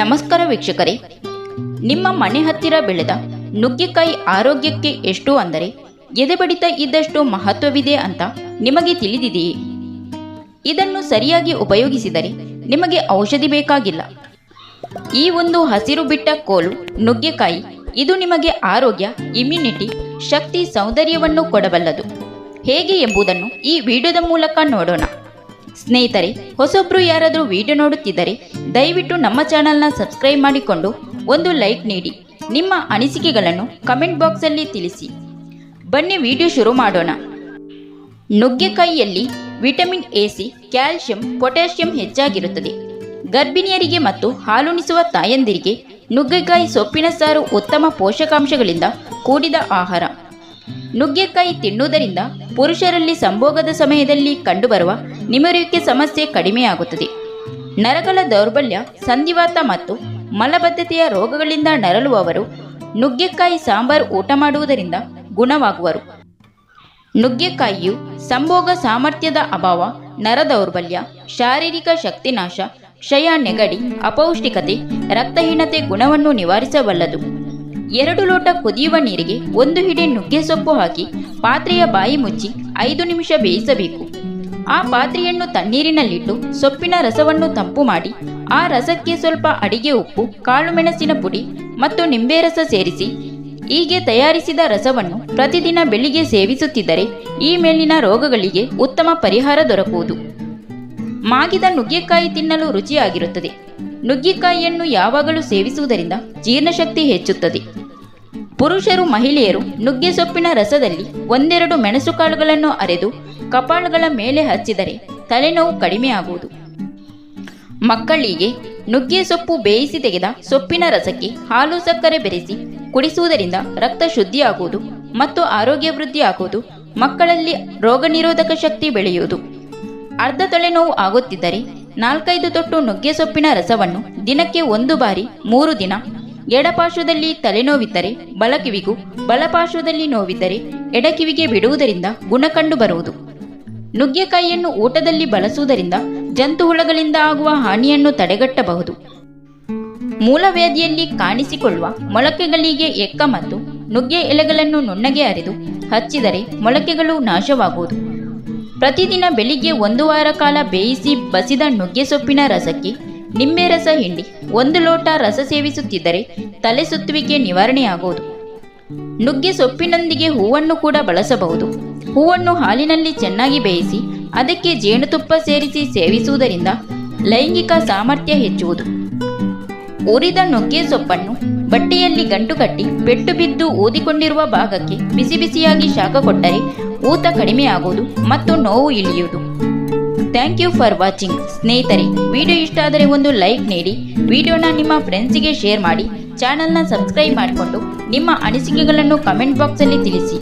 ನಮಸ್ಕಾರ ವೀಕ್ಷಕರೇ. ನಿಮ್ಮ ಮನೆ ಹತ್ತಿರ ಬೆಳೆದ ನುಗ್ಗೆಕಾಯಿ ಆರೋಗ್ಯಕ್ಕೆ ಎಷ್ಟು ಅಂದರೆ ಎದೆಬಡಿತ ಇದ್ದಷ್ಟು ಮಹತ್ವವಿದೆ ಅಂತ ನಿಮಗೆ ತಿಳಿದಿದೆಯೇ? ಇದನ್ನು ಸರಿಯಾಗಿ ಉಪಯೋಗಿಸಿದರೆ ನಿಮಗೆ ಔಷಧಿ ಬೇಕಾಗಿಲ್ಲ. ಈ ಒಂದು ಹಸಿರು ಬಿಟ್ಟ ಕೋಲು ನುಗ್ಗೆಕಾಯಿ, ಇದು ನಿಮಗೆ ಆರೋಗ್ಯ ಇಮ್ಯುನಿಟಿ ಶಕ್ತಿ, ಸೌಂದರ್ಯವನ್ನು ಕೊಡಬಲ್ಲದು. ಹೇಗೆ ಎಂಬುದನ್ನು ಈ ವಿಡಿಯೋದ ಮೂಲಕ ನೋಡೋಣ. ಸ್ನೇಹಿತರೆ, ಹೊಸೊಬ್ರು ಯಾರಾದರೂ ವಿಡಿಯೋ ನೋಡುತ್ತಿದ್ದರೆ, ದಯವಿಟ್ಟು ನಮ್ಮ ಚಾನಲ್ನ ಸಬ್ಸ್ಕ್ರೈಬ್ ಮಾಡಿಕೊಂಡು ಒಂದು ಲೈಕ್ ನೀಡಿ. ನಿಮ್ಮ ಅನಿಸಿಕೆಗಳನ್ನು ಕಮೆಂಟ್ ಬಾಕ್ಸಲ್ಲಿ ತಿಳಿಸಿ. ಬನ್ನಿ ವಿಡಿಯೋ ಶುರು ಮಾಡೋಣ. ನುಗ್ಗೆಕಾಯಿಯಲ್ಲಿ vitamin A, C calcium potassium ಹೆಚ್ಚಾಗಿರುತ್ತದೆ. ಗರ್ಭಿಣಿಯರಿಗೆ ಮತ್ತು ಹಾಲುಣಿಸುವ ತಾಯಂದಿರಿಗೆ ನುಗ್ಗೆಕಾಯಿ ಸೊಪ್ಪಿನ ಸಾರು ಉತ್ತಮ ಪೋಷಕಾಂಶಗಳಿಂದ ಕೂಡಿದ ಆಹಾರ. ನುಗ್ಗೆಕಾಯಿ ತಿನ್ನುವುದರಿಂದ ಪುರುಷರಲ್ಲಿ ಸಂಭೋಗದ ಸಮಯದಲ್ಲಿ ಕಂಡುಬರುವ ನಿಮರುವಿಕೆ ಸಮಸ್ಯೆ ಕಡಿಮೆಯಾಗುತ್ತದೆ. ನರಗಳ ದೌರ್ಬಲ್ಯ, ಸಂಧಿವಾತ ಮತ್ತು ಮಲಬದ್ಧತೆಯ ರೋಗಗಳಿಂದ ನರಳುವವರು ನುಗ್ಗೆಕಾಯಿ ಸಾಂಬಾರು ಊಟ ಮಾಡುವುದರಿಂದ ಗುಣವಾಗುವರು. ನುಗ್ಗೆಕಾಯಿಯು ಸಂಭೋಗ ಸಾಮರ್ಥ್ಯದ ಅಭಾವ, ನರ ದೌರ್ಬಲ್ಯ, ಶಾರೀರಿಕ ಶಕ್ತಿನಾಶ, ಕ್ಷಯ ನೆಗಡಿ, ಅಪೌಷ್ಟಿಕತೆ, ರಕ್ತಹೀನತೆ ಗುಣವನ್ನು ನಿವಾರಿಸಬಲ್ಲದು. ಎರಡು ಲೋಟ ಕುದಿಯುವ ನೀರಿಗೆ ಒಂದು ಹಿಡಿ ನುಗ್ಗೆ ಸೊಪ್ಪು ಹಾಕಿ ಪಾತ್ರೆಯ ಬಾಯಿ ಮುಚ್ಚಿ ಐದು ನಿಮಿಷ ಬೇಯಿಸಬೇಕು. ಆ ಪಾತ್ರೆಯನ್ನು ತಣ್ಣೀರಿನಲ್ಲಿಟ್ಟು ಸೊಪ್ಪಿನ ರಸವನ್ನು ತಂಪು ಮಾಡಿ, ಆ ರಸಕ್ಕೆ ಸ್ವಲ್ಪ ಅಡಿಗೆ ಉಪ್ಪು, ಕಾಳು ಮೆಣಸಿನ ಪುಡಿ ಮತ್ತು ನಿಂಬೆ ರಸ ಸೇರಿಸಿ, ಹೀಗೆ ತಯಾರಿಸಿದ ರಸವನ್ನು ಪ್ರತಿದಿನ ಬೆಳಿಗ್ಗೆ ಸೇವಿಸುತ್ತಿದ್ದರೆ ಈ ಮೇಲಿನ ರೋಗಗಳಿಗೆ ಉತ್ತಮ ಪರಿಹಾರ ದೊರಕುವುದು. ಮಾಗಿದ ನುಗ್ಗೆಕಾಯಿ ತಿನ್ನಲು ರುಚಿಯಾಗಿರುತ್ತದೆ. ನುಗ್ಗೆಕಾಯಿಯನ್ನು ಯಾವಾಗಲೂ ಸೇವಿಸುವುದರಿಂದ ಜೀರ್ಣಶಕ್ತಿ ಹೆಚ್ಚುತ್ತದೆ. ಪುರುಷರು ಮಹಿಳೆಯರು ನುಗ್ಗೆ ಸೊಪ್ಪಿನ ರಸದಲ್ಲಿ ಒಂದೆರಡು ಮೆಣಸುಕಾಳುಗಳನ್ನು ಅರೆದು ಕಪಾಳುಗಳ ಮೇಲೆ ಹಚ್ಚಿದರೆ ತಲೆನೋವು ಕಡಿಮೆಯಾಗುವುದು ಮಕ್ಕಳಿಗೆ ನುಗ್ಗೆ ಸೊಪ್ಪು ಬೇಯಿಸಿ ತೆಗೆದ ಸೊಪ್ಪಿನ ರಸಕ್ಕೆ ಹಾಲು ಸಕ್ಕರೆ ಬೆರೆಸಿ ಕುಡಿಸುವುದರಿಂದ ರಕ್ತ ಶುದ್ಧಿಯಾಗುವುದು ಮತ್ತು ಆರೋಗ್ಯ ವೃದ್ಧಿಯಾಗುವುದು, ಮಕ್ಕಳಲ್ಲಿ ರೋಗ ನಿರೋಧಕ ಶಕ್ತಿ ಬೆಳೆಯುವುದು. ಅರ್ಧ ತಲೆನೋವು ಆಗುತ್ತಿದ್ದರೆ ನಾಲ್ಕೈದು ತೊಟ್ಟು ನುಗ್ಗೆ ಸೊಪ್ಪಿನ ರಸವನ್ನು ದಿನಕ್ಕೆ ಒಂದು ಬಾರಿ ಮೂರು ದಿನ ಎಡಪಾರ್ಶ್ವದಲ್ಲಿ ತಲೆನೋವಿದ್ದರೆ ಬಲಕಿವಿಗೂ ಬಲಪಾರ್ಶ್ವದಲ್ಲಿ ನೋವಿದ್ದರೆ ಎಡಕಿವಿಗೆ ಬಿಡುವುದರಿಂದ ಗುಣ ಕಂಡು ಬರುವುದು. ನುಗ್ಗೆಕಾಯಿಯನ್ನು ಊಟದಲ್ಲಿ ಬಳಸುವುದರಿಂದ ಜಂತುಹುಳಗಳಿಂದ ಆಗುವ ಹಾನಿಯನ್ನು ತಡೆಗಟ್ಟಬಹುದು. ಮೂಲವ್ಯಾಧಿಯಲ್ಲಿ ಕಾಣಿಸಿಕೊಳ್ಳುವ ಮೊಳಕೆಗಳಿಗೆ ಎಕ್ಕ ಮತ್ತು ನುಗ್ಗೆ ಎಲೆಗಳನ್ನು ನುಣ್ಣಗೆ ಅರೆದು ಹಚ್ಚಿದರೆ ಮೊಳಕೆಗಳು ನಾಶವಾಗುವುದು. ಪ್ರತಿದಿನ ಬೆಳಿಗ್ಗೆ ಒಂದು ವಾರ ಕಾಲ ಬೇಯಿಸಿ ಬಸಿದ ನುಗ್ಗೆ ಸೊಪ್ಪಿನ ರಸಕ್ಕೆ ನಿಂಬೆ ರಸ ಹಿಂಡಿ. ಒಂದು ಲೋಟ ರಸ ಸೇವಿಸುತ್ತಿದ್ದರೆ ತಲೆ ಸುತ್ತುವಿಕೆ ನಿವಾರಣೆಯಾಗುವುದು. ನುಗ್ಗೆ ಸೊಪ್ಪಿನೊಂದಿಗೆ ಹೂವನ್ನು ಕೂಡ ಬಳಸಬಹುದು. ಹೂವನ್ನು ಹಾಲಿನಲ್ಲಿ ಚೆನ್ನಾಗಿ ಬೇಯಿಸಿ, ಅದಕ್ಕೆ ಜೇನುತುಪ್ಪ ಸೇರಿಸಿ ಸೇವಿಸುವುದರಿಂದ ಲೈಂಗಿಕ ಸಾಮರ್ಥ್ಯ ಹೆಚ್ಚುವುದು. ಉರಿದ ನುಗ್ಗೆ ಸೊಪ್ಪನ್ನು ಬಟ್ಟೆಯಲ್ಲಿ ಗಂಟು ಕಟ್ಟಿ ಪೆಟ್ಟು ಬಿದ್ದು ಊದಿಕೊಂಡಿರುವ ಭಾಗಕ್ಕೆ ಬಿಸಿ ಬಿಸಿಯಾಗಿ ಶಾಖ ಕೊಟ್ಟರೆ ಊತ ಕಡಿಮೆಯಾಗುವುದು ಮತ್ತು ನೋವು ಇಳಿಯುವುದು. ಥ್ಯಾಂಕ್ ಯು ಫಾರ್ ವಾಚಿಂಗ್ ಸ್ನೇಹಿತರೆ ವಿಡಿಯೋ ಇಷ್ಟ ಆದರೆ ಒಂದು ಲೈಕ್ ನೀಡಿ ವಿಡಿಯೋನ ನಿಮ್ಮ ಫ್ರೆಂಡ್ಸಿಗೆ ಶೇರ್ ಮಾಡಿ ಚಾನಲ್ನ ಸಬ್ಸ್ಕ್ರೈಬ್ ಮಾಡಿಕೊಂಡು, ನಿಮ್ಮ ಅನಿಸಿಕೆಗಳನ್ನು ಕಮೆಂಟ್ ಬಾಕ್ಸಲ್ಲಿ ತಿಳಿಸಿ.